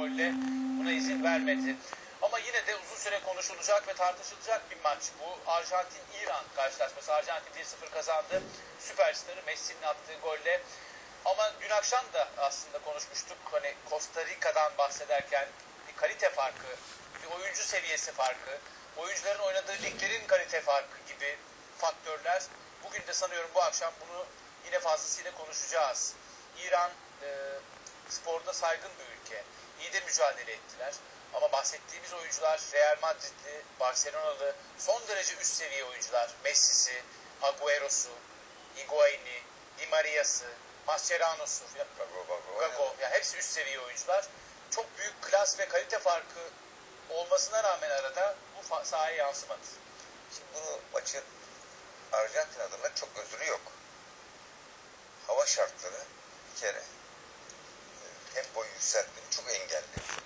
golle buna izin vermedi. Ama yine de uzun süre konuşulacak ve tartışılacak bir maç bu. Arjantin-İran karşılaşması. Arjantin 1-0 kazandı. Süperstarı Messi'nin attığı golle. Ama dün akşam da aslında konuşmuştuk. Hani Costa Rica'dan bahsederken bir kalite farkı, bir oyuncu seviyesi farkı, oyuncuların oynadığı liglerin kalite farkı gibi faktörler. Bugün de sanıyorum bu akşam bunu yine fazlasıyla konuşacağız. İran e, sporda saygın bir ülke. İyi de mücadele ettiler. Ama bahsettiğimiz oyuncular Real Madridli, Barcelonalı, son derece üst seviye oyuncular. Messi'si, Agüero'su, Higuain'i, Di Maria'sı, Mascherano'su. Gago. Yani hepsi üst seviye oyuncular. Çok büyük klas ve kalite farkı olmasına rağmen arada bu sahaya yansımadı. Şimdi bunu maçın Arjantin adına çok özrü yok. Hava şartları bir kere yükseltmeni çok engelli. Öncelikle